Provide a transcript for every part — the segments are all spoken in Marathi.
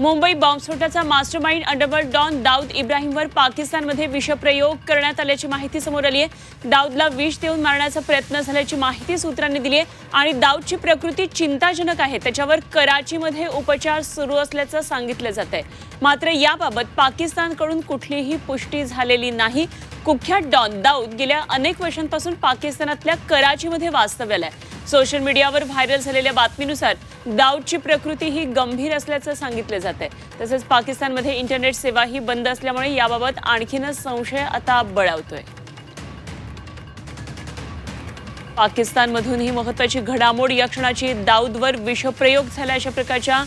मुंबई बॉम्बस्फोटाचा मास्टरमाइंड अंडरवर्ल्ड डॉन दाऊद इब्राहिमवर पाकिस्तानमध्ये विषप्रयोग करण्यात आल्याची माहिती समोर आली आहे. दाऊदला विष देऊन मारण्याचा प्रयत्न झाल्याची माहिती सूत्रांनी दिली आहे आणि दाऊदची प्रकृती चिंताजनक आहे. त्याच्यावर कराचीमध्ये उपचार सुरू असल्याचं सांगितलं जात आहे. मात्र याबाबत पाकिस्तानकडून कुठलीही पुष्टी झालेली नाही. कुख्यात डॉन दाऊद गेल्या अनेक वर्षांपासून पाकिस्तानातल्या कराचीमध्ये वास्तव्याला आहे. सोशल मीडियावर व्हायरल झालेल्या बातमीनुसार दाऊदची प्रकृती ही गंभीर असल्याचं सांगितलं जात आहे. तसंच पाकिस्तानमध्ये इंटरनेट सेवा ही बंद असल्यामुळे याबाबत आणखीनच संशय आता बळावतोय. पाकिस्तानमधून ही महत्वाची घडामोड या क्षणाची दाऊदवर विषप्रयोग झाला अशा प्रकारच्या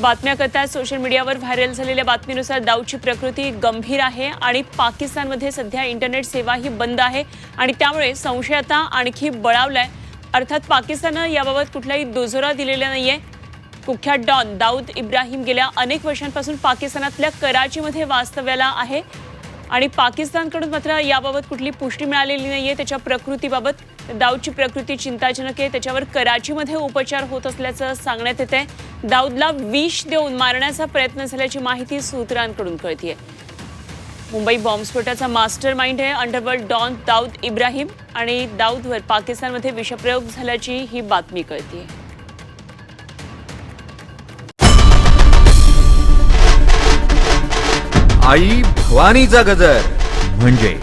बातम्या करतात सोशल मीडियावर व्हायरल झालेल्या बातमीनुसार दाऊदची प्रकृती गंभीर आहे आणि पाकिस्तानमध्ये सध्या इंटरनेट सेवा ही बंद आहे आणि त्यामुळे संशय आता आणखी बळावलाय. अर्थात पाकिस्ताननं याबाबत कुठलाही दुजोरा दिलेला नाहीये. कुख्यात डॉन दाऊद इब्राहिम गेल्या अनेक वर्षांपासून पाकिस्तानातल्या कराचीमध्ये वास्तव्याला आहे. आणि पाकिस्तानकडून मात्र याबाबत कुठली पुष्टी मिळालेली नाहीये. त्याच्या प्रकृतीबाबत दाऊदची प्रकृती चिंताजनक आहे. त्याच्यावर कराचीमध्ये उपचार होत असल्याचं सांगण्यात येत आहे दाऊदला विष देऊन मारण्याचा प्रयत्न झाल्याची माहिती सूत्रांकडून कळतीये. मुंबई बॉम्बस्फोटाचा मास्टर माइंड आहे. अंडरवर्ल्ड डॉन दाऊद इब्राहिम आणि दाऊदवर पाकिस्तानमध्ये विषप्रयोग झाल्याची ही बातमी कळतीये. आई भवानीचा गजर म्हणजे